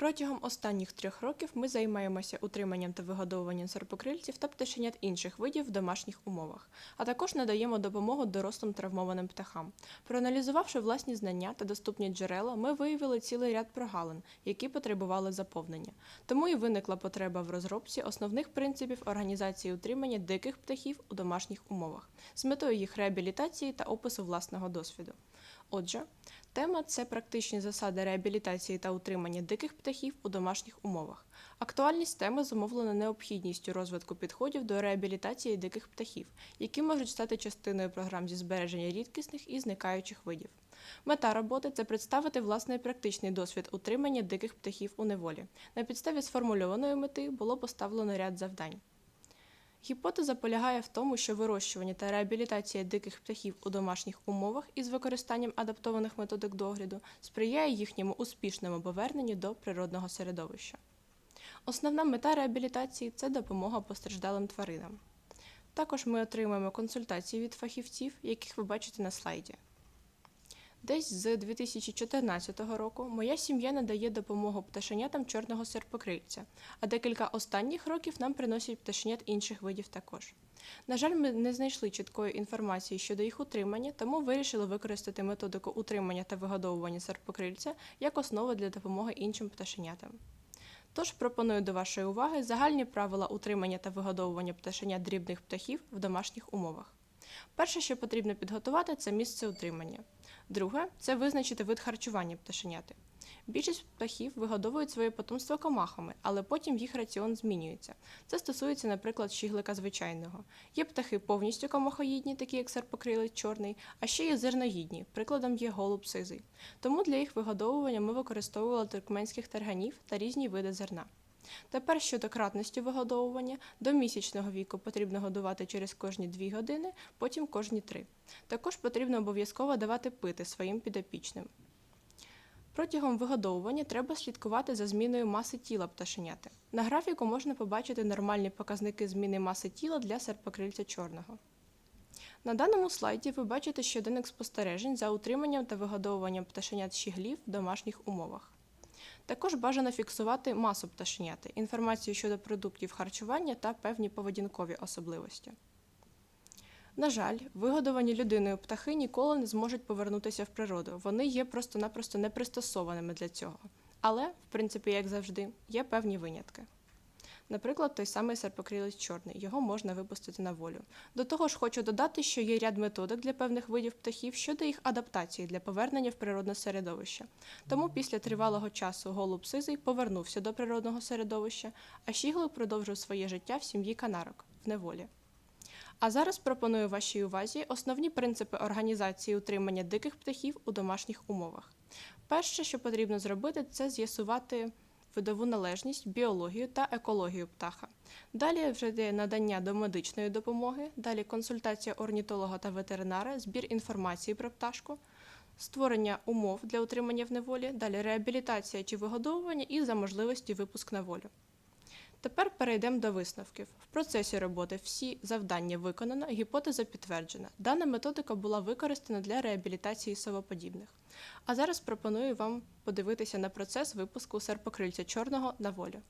Протягом останніх трьох років ми займаємося утриманням та вигодовуванням серпокрильців та пташенят інших видів в домашніх умовах, а також надаємо допомогу дорослим травмованим птахам. Проаналізувавши власні знання та доступні джерела, ми виявили цілий ряд прогалин, які потребували заповнення. Тому і виникла потреба в розробці основних принципів організації утримання диких птахів у домашніх умовах з метою їх реабілітації та опису власного досвіду. Отже, тема це практичні засади реабілітації та утримання диких птахів у домашніх умовах. Актуальність теми зумовлена необхідністю розвитку підходів до реабілітації диких птахів, які можуть стати частиною програм зі збереження рідкісних і зникаючих видів. Мета роботи це представити власний практичний досвід утримання диких птахів у неволі. На підставі сформульованої мети було поставлено ряд завдань. Гіпотеза полягає в тому, що вирощування та реабілітація диких птахів у домашніх умовах із використанням адаптованих методик догляду сприяє їхньому успішному поверненню до природного середовища. Основна мета реабілітації це допомога постраждалим тваринам. Також ми отримуємо консультації від фахівців, яких ви бачите на слайді. Десь з 2014 року моя сім'я надає допомогу пташенятам чорного серпокрильця, а декілька останніх років нам приносять пташенят інших видів також. На жаль, ми не знайшли чіткої інформації щодо їх утримання, тому вирішили використати методику утримання та вигодовування серпокрильця як основу для допомоги іншим пташенятам. Тож пропоную до вашої уваги загальні правила утримання та вигодовування пташенят дрібних птахів в домашніх умовах. Перше, що потрібно підготувати, це місце утримання. Друге це визначити вид харчування пташеняти. Більшість птахів вигодовують своє потомство комахами, але потім їх раціон змінюється. Це стосується, наприклад, щіглика звичайного. Є птахи повністю комахоїдні, такі як серпокрилець чорний, а ще є зерноїдні, прикладом є голуб сизий. Тому для їх вигодовування ми використовували туркменських тарганів та різні види зерна. Тепер щодо кратності вигодовування, до місячного віку потрібно годувати через кожні 2 години, потім кожні 3. Також потрібно обов'язково давати пити своїм підопічним. Протягом вигодовування треба слідкувати за зміною маси тіла пташеняти. На графіку можна побачити нормальні показники зміни маси тіла для серпокрильця чорного. На даному слайді ви бачите щоденник спостережень за утриманням та вигодовуванням пташенят щіглів в домашніх умовах. Також бажано фіксувати масу пташеняти, інформацію щодо продуктів харчування та певні поведінкові особливості. На жаль, вигодовані людиною птахи ніколи не зможуть повернутися в природу. Вони є просто-напросто непристосованими для цього. Але, в принципі, як завжди, є певні винятки. Наприклад, той самий серпокрилець чорний, його можна випустити на волю. До того ж, хочу додати, що є ряд методик для певних видів птахів щодо їх адаптації для повернення в природне середовище. Тому після тривалого часу голуб сизий повернувся до природного середовища, а щіглик продовжив своє життя в сім'ї канарок в неволі. А зараз пропоную вашій увазі основні принципи організації утримання диких птахів у домашніх умовах. Перше, що потрібно зробити, це з'ясувати видову належність, біологію та екологію птаха. Далі вже йде надання домедичної допомоги, далі консультація орнітолога та ветеринара, збір інформації про пташку, створення умов для утримання в неволі, далі реабілітація чи вигодовування і за можливості випуск на волю. Тепер перейдемо до висновків. В процесі роботи всі завдання виконано, гіпотеза підтверджена. Дана методика була використана для реабілітації совоподібних. А зараз пропоную вам подивитися на процес випуску серпокрильця чорного на волю.